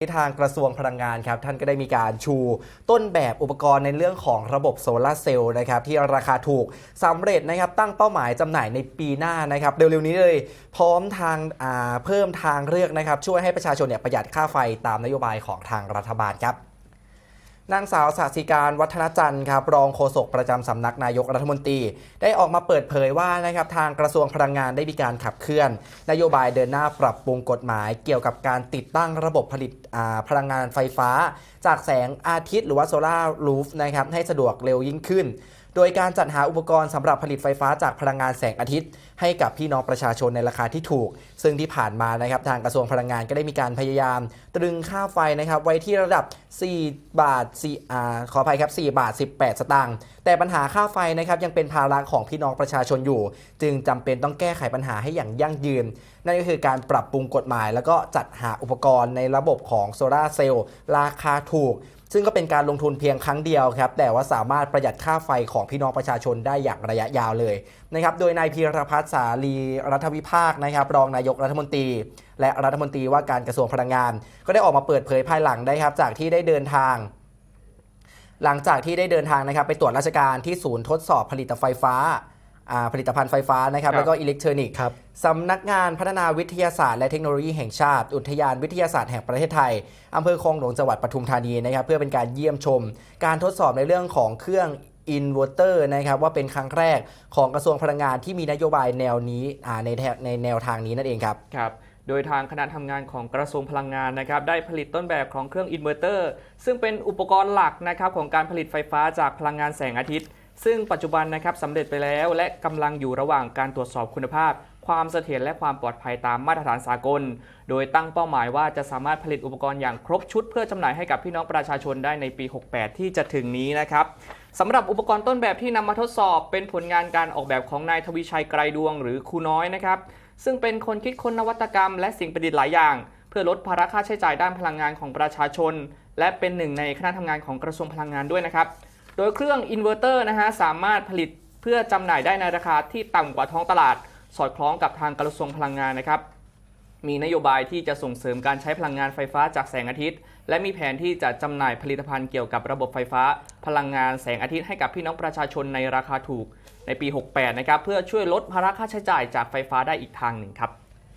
ทางกระทรวงพลังงานครับท่านก็ได้มีการชูต้นแบบอุปกรณ์ในเรื่องของระบบโซลาร์เซลล์นะครับที่ราคาถูกสำเร็จนะครับตั้งเป้าหมายจำหน่ายในปีหน้านะครับเร็วๆนี้เลย พร้อมทางาเพิ่มทางเลือกนะครับช่วยให้ประชาชนเนี่ยประหยัดค่าไฟตามนโยบายของทางรัฐบาลครับ นางสาวสาสิการวัฒนจันทร์ครับรองโฆษกประจำสำนักนายกรัฐมนตรี ได้ออกมาเปิดเผยว่านะครับทางกระทรวงพลังงานได้มีการขับเคลื่อน นโยบายเดินหน้าปรับปรุงกฎหมาย เกี่ยวกับการติดตั้งระบบผลิตพลังงานไฟฟ้า จากแสงอาทิตย์หรือว่าโซลารูฟนะครับให้สะดวกเร็วยิ่งขึ้นโดยการจัดหาอุปกรณ์สำหรับผลิตไฟฟ้าจากพลังงานแสงอาทิตย์ ให้กับพี่น้องประชาชนในราคาที่ถูก ซึ่งที่ผ่านมานะครับทางกระทรวงพลังงานก็ได้มีการพยายาม ตรึงค่าไฟนะครับไว้ที่ระดับ 4 บาท4อ่าขออภัยครับ 4 บาท 18 สตางค์แต่ปัญหาค่าไฟนะครับยังเป็นภาระของพี่น้องประชาชนอยู่ จึงจำเป็นต้องแก้ไขปัญหาให้อย่างยั่งยืน นั่นก็คือการปรับปรุงกฎหมาย แล้วก็จัดหาอุปกรณ์ในระบบของโซลาเซลล์ราคาถูก ซึ่งก็เป็นการลงทุนเพียงครั้งเดียวครับแต่ว่าสามารถประหยัดค่าไฟของพี่น้องประชาชนได้อย่างระยะยาวเลยนะครับโดยนายพีรพัฒน์สาลีรัฐวิภาคนะครับรองนายกรัฐมนตรี และรัฐมนตรีว่าการกระทรวงพลังงาน ก็ได้ออกมาเปิดเผยภายหลังได้ครับจากที่ได้เดินทางหลังจากที่ได้เดินทางนะครับไปตรวจราชการที่ศูนย์ทดสอบผลิตไฟฟ้าอ่า ผลิตภัณฑ์ไฟฟ้านะครับครับแล้วก็อิเล็กทรอนิกส์ครับสำนักงานพัฒนาวิทยาศาสตร์และเทคโนโลยีแห่งชาติ อุทยานวิทยาศาสตร์แห่งประเทศไทยอำเภอคลองหลวงจังหวัดปทุมธานีนะครับเพื่อเป็นการเยี่ยมชม การทดสอบในเรื่องของเครื่องอินเวอร์เตอร์นะครับว่าเป็นครั้งแรกของกระทรวงพลังงานที่มีนโยบายแนวนี้อ่าในแถในแนวทางนี้นั่นเองครับครับโดยทางคณะทำงานของกระทรวงพลังงานนะครับได้ผลิตต้นแบบของเครื่องอินเวอร์เตอร์ ซึ่งเป็นอุปกรณ์หลักนะครับของการผลิตไฟฟ้าจากพลังงานแสงอาทิตย์ ซึ่งปัจจุบันนะครับสำเร็จไปแล้วและกำลังอยู่ระหว่างการตรวจสอบคุณภาพ ความเสถียรและความปลอดภัยตามมาตรฐานสากล โดยตั้งเป้าหมายว่าจะสามารถผลิตอุปกรณ์อย่างครบชุด เพื่อจำหน่ายให้กับพี่น้องประชาชนได้ในปี 68 ที่จะถึงนี้นะครับสำหรับอุปกรณ์ต้นแบบที่นำมาทดสอบ เป็นผลงานการออกแบบของนายทวีชัยไกรดวง หรือครูน้อยนะครับซึ่งเป็นคนคิดค้นนวัตกรรม และสิ่งประดิษฐ์หลายอย่าง เพื่อลดภาระค่าใช้จ่ายด้านพลังงานของประชาชน และเป็นหนึ่งในคณะทำงานของกระทรวงพลังงานด้วยนะครับ โดยเครื่องอินเวอร์เตอร์นะฮะสามารถผลิตเพื่อจำหน่ายได้ในราคาที่ต่ำกว่าท้องตลาด สอดคล้องกับทางกระทรวงพลังงานนะครับ มีนโยบายที่จะส่งเสริมการใช้พลังงานไฟฟ้าจากแสงอาทิตย์ และมีแผนที่จะจำหน่ายผลิตภัณฑ์เกี่ยวกับระบบไฟฟ้า พลังงานแสงอาทิตย์ให้กับพี่น้องประชาชนในราคาถูกในปี 68 นะครับเพื่อช่วยลดภาระค่าใช้จ่ายจากไฟฟ้าได้อีกทางหนึ่งครับ